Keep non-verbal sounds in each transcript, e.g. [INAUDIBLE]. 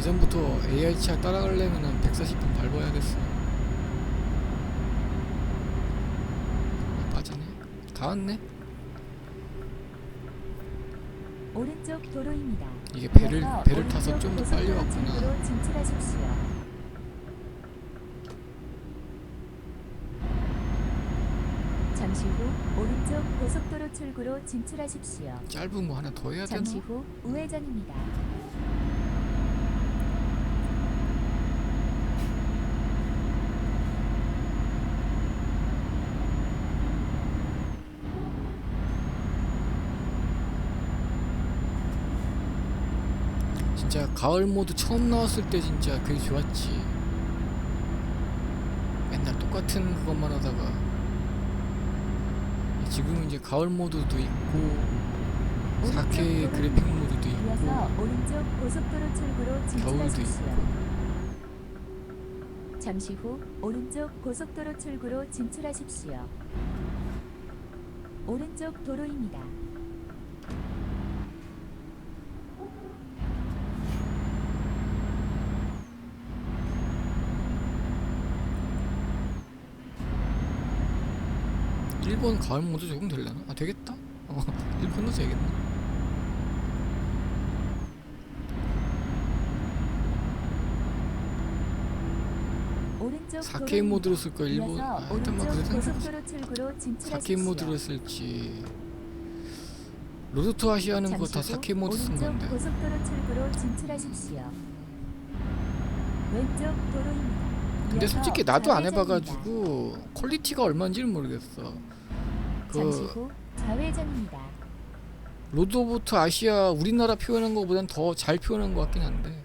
예전부터 AI차 따라가려면 140분 밟아야겠어. 빠지네. 다 왔네. 오른쪽 도로입니다. 이게 배를 이어서 배를 타서 좀 더 빨리 왔구나. 잠시 후 오른쪽 고속도로 출구로 진출하십시오. 짧은 거 하나 더 해야 되나? 잠시 후 우회전입니다. 진짜 가을 모드 처음 나왔을 때 진짜 그게 좋았지. 맨날 똑같은 그것만 하다가 지금 이제 가을 모드도 있고 4K 그래픽 모드도 있고 겨울도. 있고 잠시 후 오른쪽 고속도로 출구로 진출하십시오. 오른쪽 도로입니다. 일본 가을 모드 적용 되려나? 아 되겠다. 어, [LAUGHS] 일본도 되겠네. 오른쪽 4K 도로입니다. 모드로 쓸거 일본. 아, 일단 막 출구로 진출하십시오. 4K 모드로 쓸지. 로드 투 아시아는 그거 다 4K 모드 쓴 건데. 근데 솔직히 나도 안. 해봐가지고 퀄리티가 얼마인지는 모르겠어. 잠시 그 후 좌회전입니다. 로드 오브 투 아시아 우리나라 표현한 것보단 더 잘 표현한 것 같긴 한데.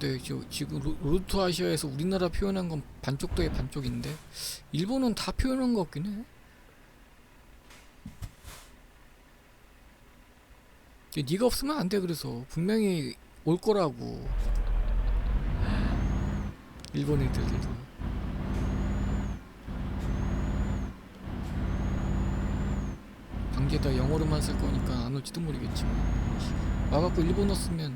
저 지금 투 아시아에서 우리나라 표현한 건 반쪽 더의 반쪽인데 일본은 다 표현한 것 같긴 해. 네가 없으면 안 돼 그래서. 분명히 올 거라고. 일본 애들도. 방제다 영어로만 쓸 거니까 안 올지도 모르겠지만. 와갖고 일본어 쓰면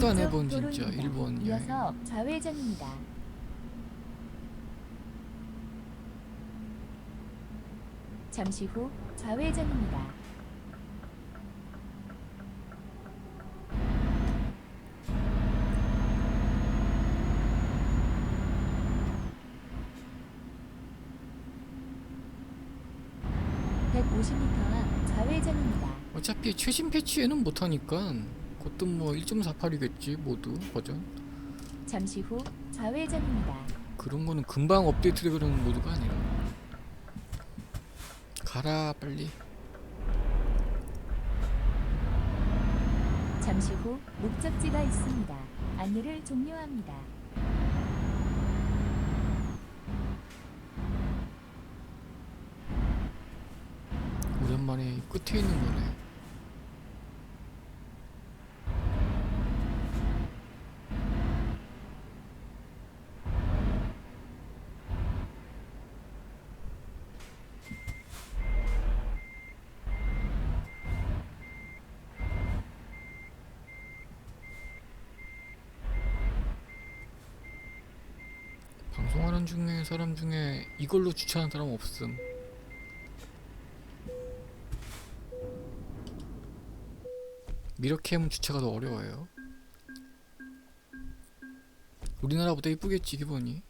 아, 생각도 안 해본 진짜. 일본 여행 이어서 좌회전입니다. 잠시 후 좌회전입니다. (150m) 앞 좌회전입니다. 어차피 최신 패치에는 못하니까 그것도 뭐 1.48이겠지 모두 버전 잠시 후 좌회전입니다. 그런 거는 금방 업데이트 되는 모드가 아니라 가라 빨리 잠시 후 목적지가 있습니다. 안내를 종료합니다. 오랜만에 끝에 있는 거네 방송하는 중에 사람 중에 이걸로 주차하는 사람 없음 미러캠 주차가 더 어려워요. 우리나라보다 이쁘겠지 기본이.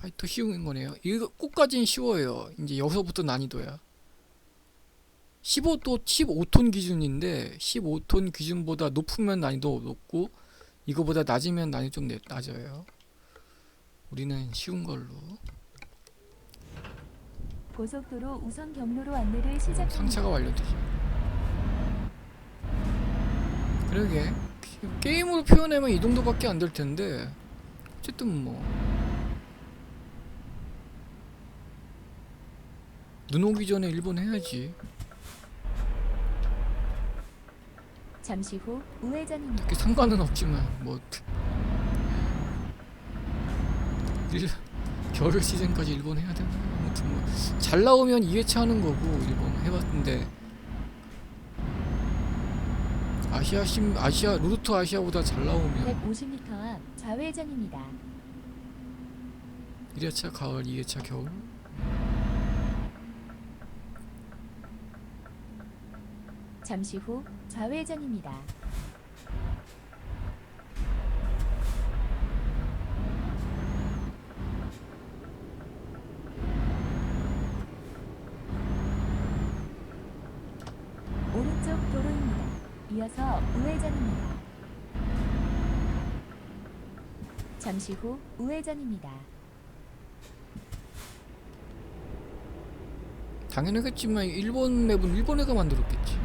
아, 더 쉬운 거네요. 이거 꽃까지는 쉬워요. 이제 여기서부터 난이도야. 15도 15톤 기준인데 15톤 기준보다 높으면 난이도 높고 이거보다 낮으면 난이도 좀 내- 낮아요. 우리는 쉬운 걸로. 고속도로 우선 경로로 안내를 시작합니다. 상차가 완료되죠. 그러게 게임으로 표현하면 이 정도밖에 안 될 텐데 어쨌든 뭐 눈 오기 전에 일본 해야지. 잠시 후 우회전입니다. 그게 상관은 없지만 뭐 일, 겨울 시즌까지 일본 해야 되나 아무튼 뭐 잘 나오면 2회차 하는 거고 일본 해봤는데 아시아 심 아시아 루트 아시아보다 잘 나오면 150m 앞 좌회전입니다. 1회차 가을 2회차 겨울 잠시 후 좌회전입니다. 오른쪽 도로입니다. 이어서 우회전입니다. 잠시 후 우회전입니다. 당연하겠지만 일본 맵은 일본애가 만들었겠지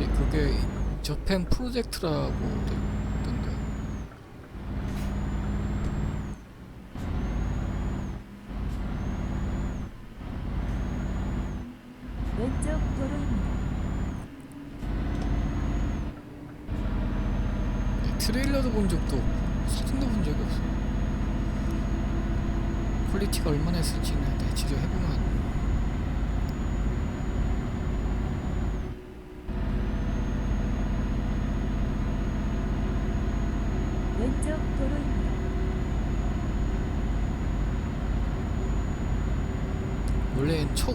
그 제, 그게 저펜 프로젝트라고 있던데 왼쪽 도로입니다. 네, 트레일러도 본 적도 없고 사진도 본 적이 없어. 퀄리티가 얼마나 네, 직접 해보면 왼쪽 도로입니다.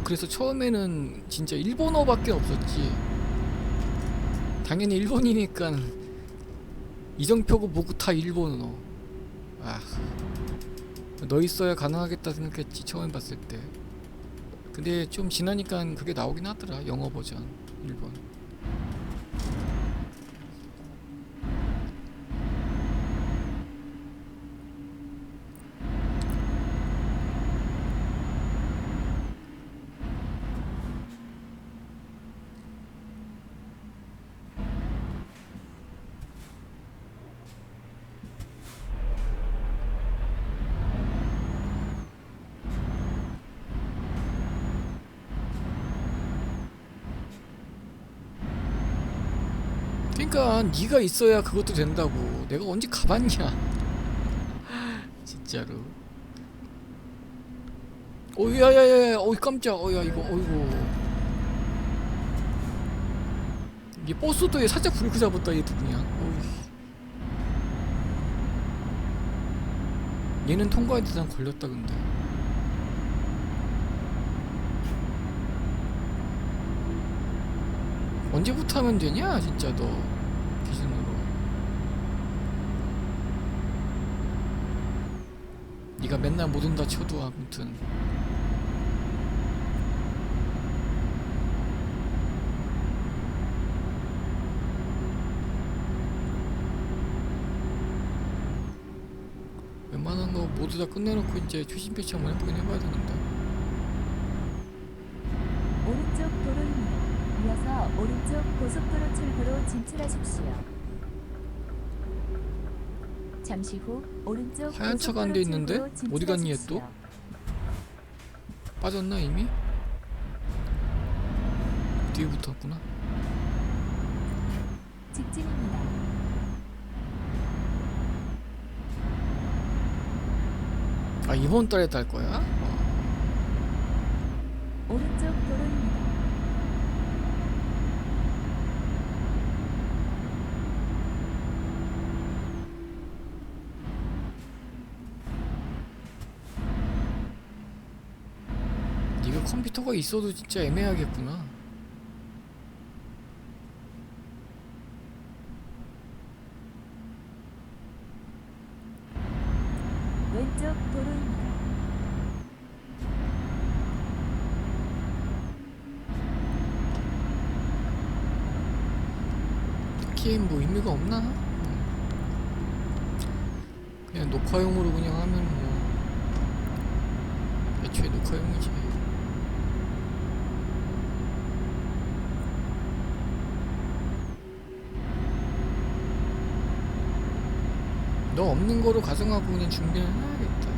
그래서 처음에는 진짜 일본어밖에 없었지. 당연히 일본이니까 이정표고 뭐고 다 일본어. 아, 너 있어야 가능하겠다 생각했지 처음 봤을 때. 근데 좀 지나니까 그게 나오긴 하더라 영어 버전 일본. 그러니까 네가 있어야 그것도 된다고. 내가 언제 가봤냐? 진짜로. 어야야야, 어이 깜짝, 어야 이거, 어이구. 이게 버스도에 살짝 브레이크 잡았다 얘 누구냐? 어이. 얘는 통과했는데 난 걸렸다 근데. 언제부터 하면 되냐 진짜 너 기준으로. 네가 맨날 못 온다 쳐도 아무튼. 웬만한 거 모두 다 끝내놓고 이제 최신 패치 한번 해보긴 해봐야 되는데 오른쪽 도로입니다. 이어서 오른쪽 고속도로 출구로 진출하십시오. 잠시 후 오른쪽 하얀 차가 안돼 고속도로 있는데? 어디 갔니, 얘 또? 빠졌나 이미? 뒤에 붙었구나 직진입니다. 아 이번 달에 딸 거야? 어. 오른쪽 도로입니다. 컴퓨터가 있어도 진짜 애매하겠구나. 게임 뭐 의미가 없나? 음. 그냥 녹화용으로 그냥 하면 뭐 애초에 녹화용이지. 너 없는 거로 가정하고 그냥 준비를 해야겠다.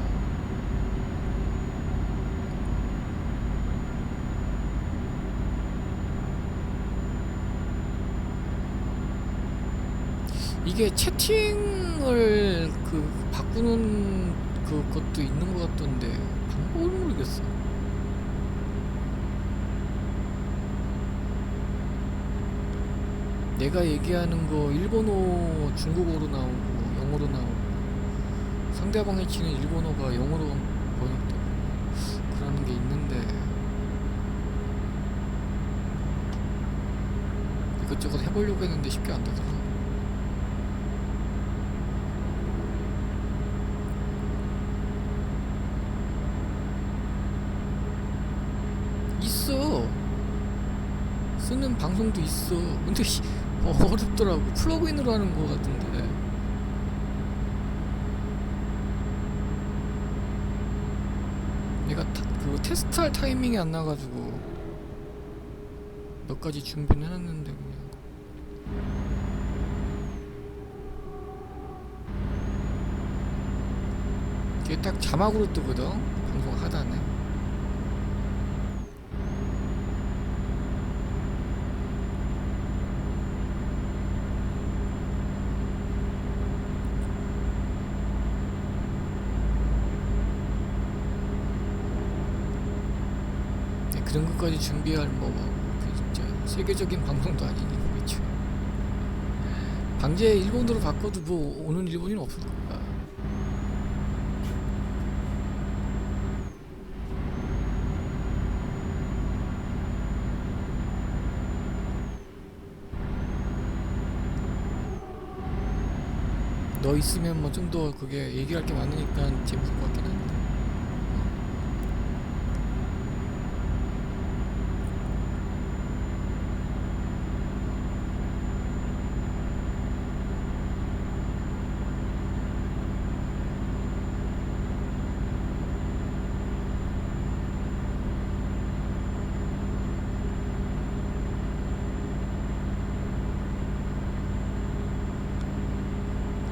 이게 채팅을 그 바꾸는 그 것도 있는 것 같던데 방법을 모르겠어. 내가 얘기하는 거 일본어 중국어로 나오고 영어로 나오고 상대방이 치는 일본어가 영어로 번역되고 그러는 게 있는데 이것저것 해보려고 했는데 쉽게 안 되더라. 있어. 쓰는 방송도 있어. 근데 씨, [LAUGHS] 어, 어렵더라고. 플러그인으로 하는 거 같은데. 내가 타, 그 테스트할 타이밍이 안 나가지고 몇 가지 준비는 해놨는데 그냥. 이게 딱 자막으로 뜨거든. 방송 하단에. 것까지 준비할 뭐, 그 진짜 세계적인 방송도 아니니 그렇죠. 방제 일본으로 바꿔도 뭐 오는 일본인 없을 거야. 너 있으면 뭐 좀 더 그게 얘기할 게 많으니까 재밌을 것 같긴 한데.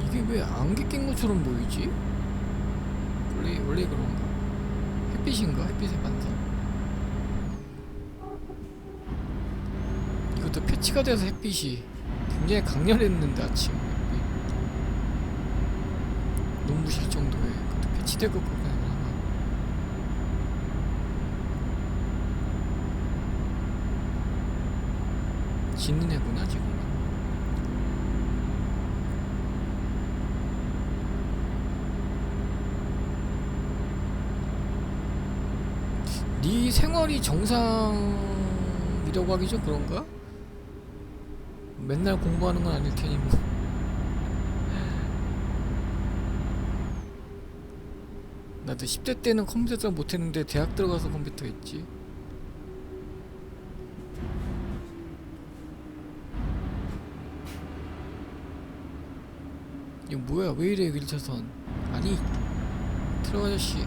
이게 왜 안개 낀 것처럼 보이지? 원래 원래 그런가? 햇빛인가? 햇빛의 반사. 이것도 패치가 돼서 햇빛이 굉장히 강렬했는데 아침 햇빛. 눈부실 정도의 그것도 패치될 것 하나. 짓는 애구나 지금. 네 생활이 정상이라고 하기 좀 그런가? 맨날 공부하는 건 아닐 테니 뭐. [LAUGHS] 나도 10대 때는 컴퓨터 잘 못했는데 대학 들어가서 컴퓨터 했지. 이거 뭐야? 왜 이래 1차선? 아니 트럭 아저씨.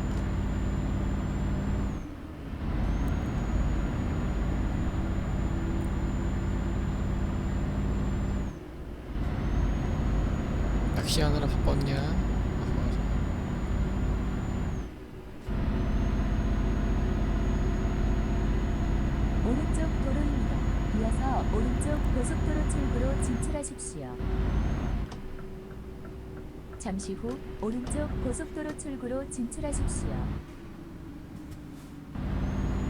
낚시하느라 바빴냐? 오른쪽 도로입니다. 이어서 오른쪽 고속도로 출구로 진출하십시오. 잠시 후 오른쪽 고속도로 출구로 진출하십시오.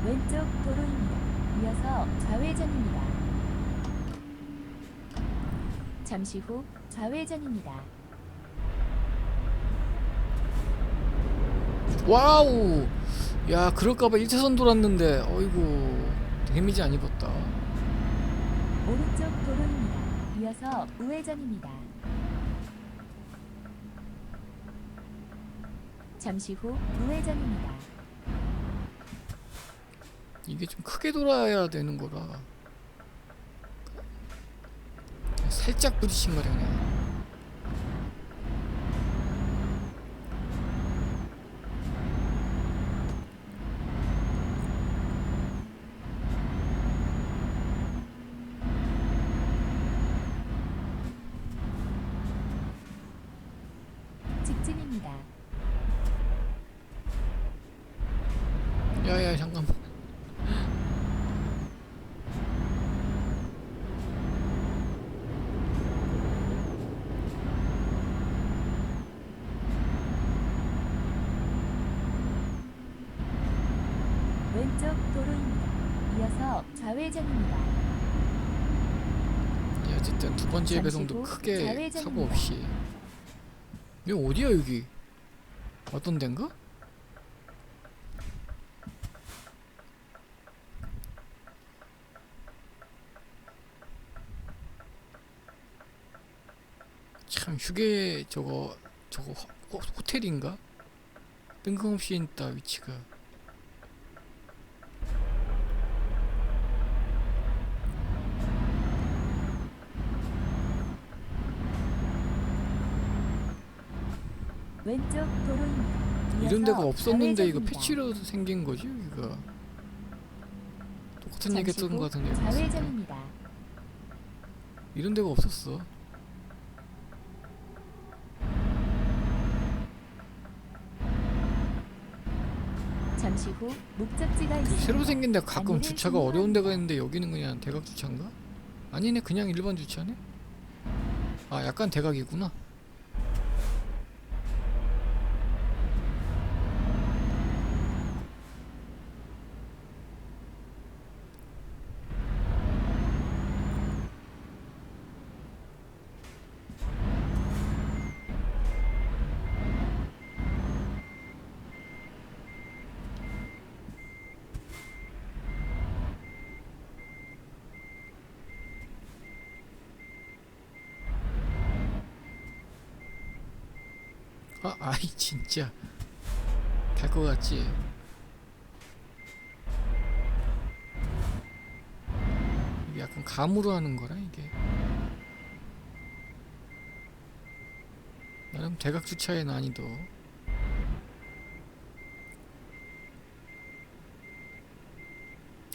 왼쪽 도로입니다. 이어서 좌회전입니다. 잠시 후 좌회전입니다. 와우! 야, 그럴까봐 1차선 돌았는데, 어이구, 데미지 안 입었다. 오른쪽 도로입니다. 이어서 우회전입니다. 잠시 후 우회전입니다. 이게 좀 크게 돌아야 되는 거라. 살짝 부딪힌 그냥 직진입니다. 야야 잠깐만 왼쪽 도로입니다. 이어서 좌회전입니다. 야, 어쨌든 두 번째 배송도 후 크게 좌회전입니다. 사고 없이 여기 어디야 여기 어떤 데인가? 참 휴게 저거 저거 호, 호- 호텔인가? 뜬금없이 있다 위치가 왼쪽 도로입니다. 이런 데가 없었는데 이거. 패치로 생긴 거지 여기가 똑같은 얘기 했던 후거 같은데 좌회전입니다. 이런 데가 없었어 잠시 후 목적지가 그 있습니다. 새로 생긴 데 가끔 주차가 어려운. 데가 있는데 여기는 그냥 대각 주차인가? 아니네 그냥 일반 주차네 아 약간 대각이구나 아 아이 진짜. 갈 것 같지? 약간 감으로 하는 거라 이게. 나름 대각 주차의 난이도.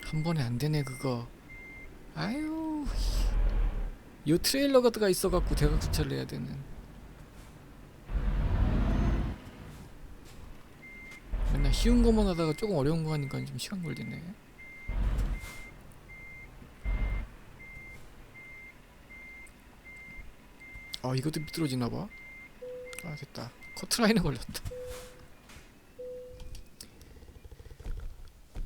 한 번에 안 되네 그거. 아유 이 트레일러가 들어가 있어갖고 대각 주차를 해야 되는 맨날 쉬운 것만 하다가 조금 어려운 거 하니까 좀 시간 걸리네. 아 이것도 미끄러지나 봐. 아 됐다. 커트라인에 걸렸다.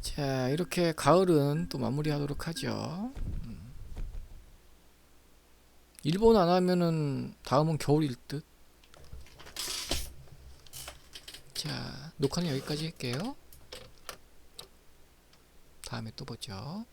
자 이렇게 가을은 또 마무리하도록 하죠. 음. 일본 안 하면은 다음은 겨울일 듯. 자, 녹화는 여기까지 할게요. 다음에 또 보죠.